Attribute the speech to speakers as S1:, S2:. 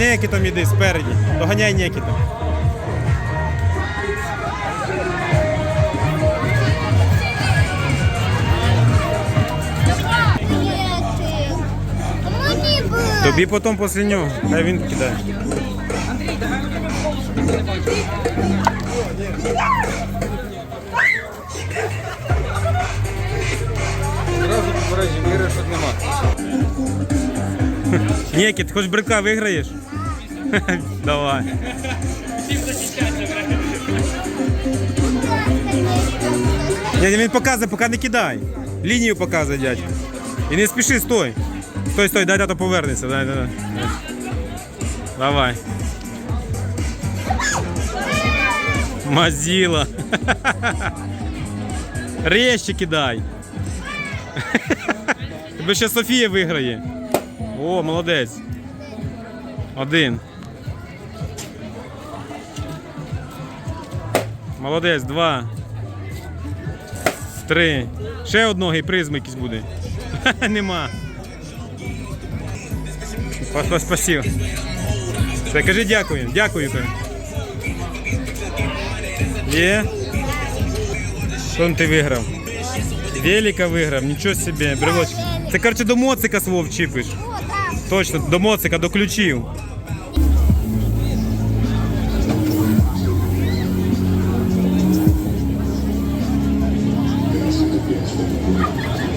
S1: Нікітом іди спереді. Доганяй.
S2: Мені.
S1: Тобі потім після нього. Хай він кидає.
S3: Зразу попереджу, віри, що нема.
S1: Нікіт, хоч брика виграєш? Давай. Ні, він показує, поки не кидай. Лінію показує дядько. І не спіши, стой. Стой, стой, дай тато повернеться. Дай, дай, дай. Давай. Мазіла. Резче кидай. Тебе ще Софія виграє. О, молодець. Один. Молодець, два. Три. Ще одного і призм якийсь буде. Нема. Спа- Спасибо. Все, кажи дякую. Дякую. Є. Що ти виграв? Велика виграв, нічого собі, брелочок. Це, короче, до моцика свого вчіпиш. Точно, до моцика, до ключів. Yes, thank you.